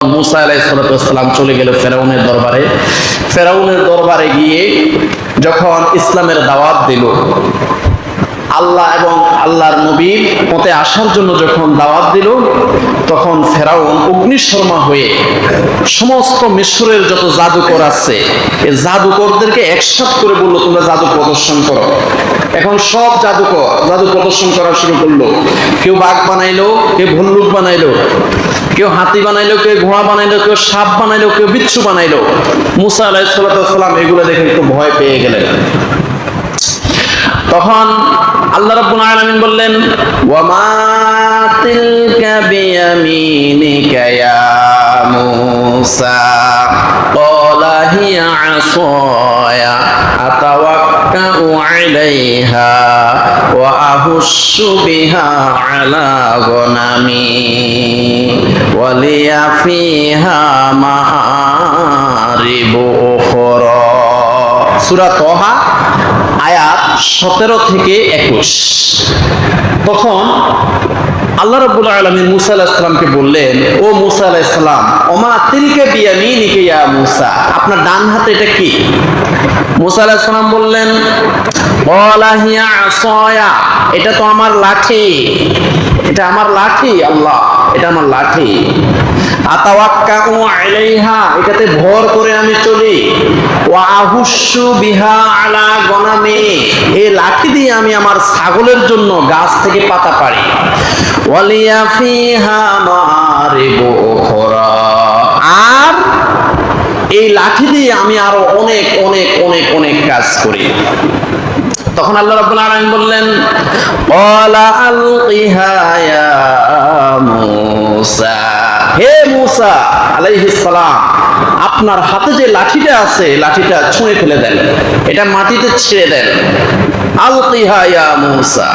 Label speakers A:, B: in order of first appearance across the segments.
A: মুসা আলাইসালাম চলে গেল ফেরাউনের দরবারে। ফেরাউনের দরবারে গিয়ে যখন ইসলামের দাওয়াত দিল আল্লাহ এবং আল্লাহর নবীর মতে আসার জন্য যখন দাওয়াত দিল, তখন ফেরাউন অগ্নিশর্মা হয়ে সমস্ত মিশরের যত জাদুকর আছে, এই জাদুকরদেরকে একসাথ করে বলল, তোমরা জাদু প্রদর্শন করো। এখন সব জাদুকর, জাদু প্রদর্শন করা শুরু করল। কেউ বাঘ বানাইলো, কেউ ভল্লুক বানাইলো, কেউ হাতি বানাইলো, কেউ ঘোড়া বানাইলো, কেউ সাপ বানাইলো, কেউ বিচ্ছু বানাইলো। মুসা আলাইসালাম এগুলো দেখে একটু ভয় পেয়ে গেলেন। তখন আল্লাহ রাব্বুল আলামিন বললেন ওয়া মা তিলকা বিয়ামিনিকা ইয়া মূসা? ক্বালা হিয়া আসায়া আতাওয়াক্কাউ আলাইহা, ওয়া আহুশ্শু বিহা আলা গনামি, ওয়া লিয়া ফিহা মাআরিবু উখরা। সূরা তহা আয়াত সতেরো থেকে একুশ। তখন আল্লাহ রব্বুল আলমিন মুসা আলাহিসামকে বললেন, ও মুসা আলাহিসাম ওমা তিলকে বিয়ামিনিকে ইয়া মুসা? আপনার ডান হাতে এটা কি? মুসা আলাহিসাম বললেন "ক্বালা হিয়া আসয়া, এটা তো আমার লাঠি, এটা আমার লাঠি, আল্লাহ, এটা আমার লাঠি। আতাওয়াক্কাউ আলাইহা, এটাতে ভর করে আমি চলি। লাঠি দিয়ে আমি আমার ছাগলের জন্য গাছ থেকে পাতা পারি ওয়ালিয়া ফিহা মারিবু আর এই লাঠি দিয়ে আমি আরও অনেক অনেক অনেক অনেক কাজ করি। তখন আল্লাহ রাব্বুল আলামিন বললেন ক্বালা আলকিহা ইয়া মূসা। হে মূসা আলাইহিস সালাম আপনার হাতে যে লাঠিটা আছে, লাঠিটা ছুঁড়ে ফেলে দেন। এটা মাটিতে ছেড়ে দেন। মূসা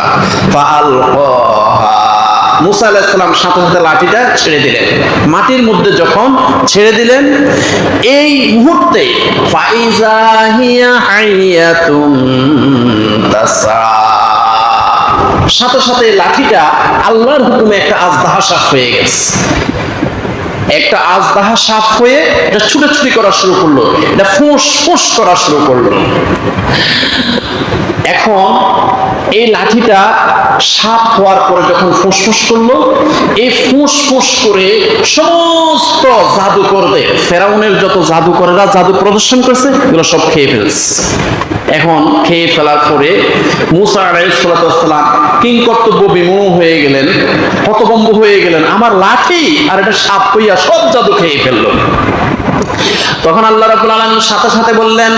A: মুসা সাথে সাথে লাঠিটা ছেড়ে দিলেন। মাটির মধ্যে যখন ছেড়ে দিলেন, এই মুহূর্তে সাথে সাথে লাঠিটা আল্লাহর হুকুমে একটা আজদাহা সাফ হয়ে গেছে। একটা আজদাহা সাফ হয়ে এটা ছুটাছুটি করা শুরু করল, এটা ফোঁস ফোঁস করা শুরু করল। এখন এই লাঠিটা সাপ হওয়ার পরে যখন ফুসফুস করল, এই ফুসফুস করে সমস্ত জাদুকরদের, ফেরাউনের যত জাদুকরেরা জাদু প্রদর্শন করছে, এগুলো সব খেয়ে ফেলছে। এখন খেয়ে ফেলার পরে মুসা আলাইসালাম কিং কর্তব্য বিমূহ হয়ে গেলেন, হতভম্ব হয়ে গেলেন। আমার লাঠি আর এটা সাপ হইয়া সব জাদু খেয়ে ফেলল। তখন আল্লাহ রাব্বুল আলামিন সাথে সাথে বললেন,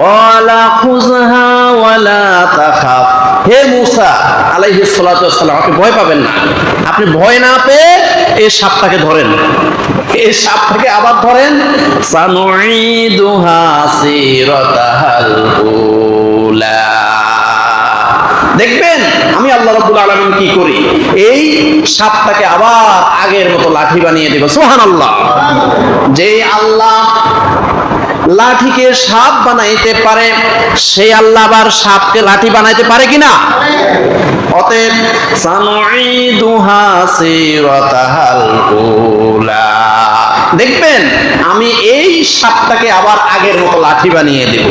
A: ওয়ালা খুযহা ওয়ালা তাখাফ। হে মূসা আলাইহিস সালাতু ওয়াসসালাম আপনি ভয় পাবেন না। আপনি ভয় না পেয়ে এই সাপটাকে ধরেন। এই সাপটাকে আবার ধরেন, সানুঈদুহা সিরাতাহাল আলামিন কি করি? এই সাপটাকে আবার আগের মতো লাঠি বানিয়ে দেব, সুবহানাল্লাহ। যে আল্লাহ লাঠিকে সাপ বানাইতে পারে আল্লাহ আবার সাপকে লাঠি বানাইতে পারে কিনা? অতএব দেখবেন, আমি এই সাপটাকে আবার আগের মতো লাঠি বানিয়ে দেব।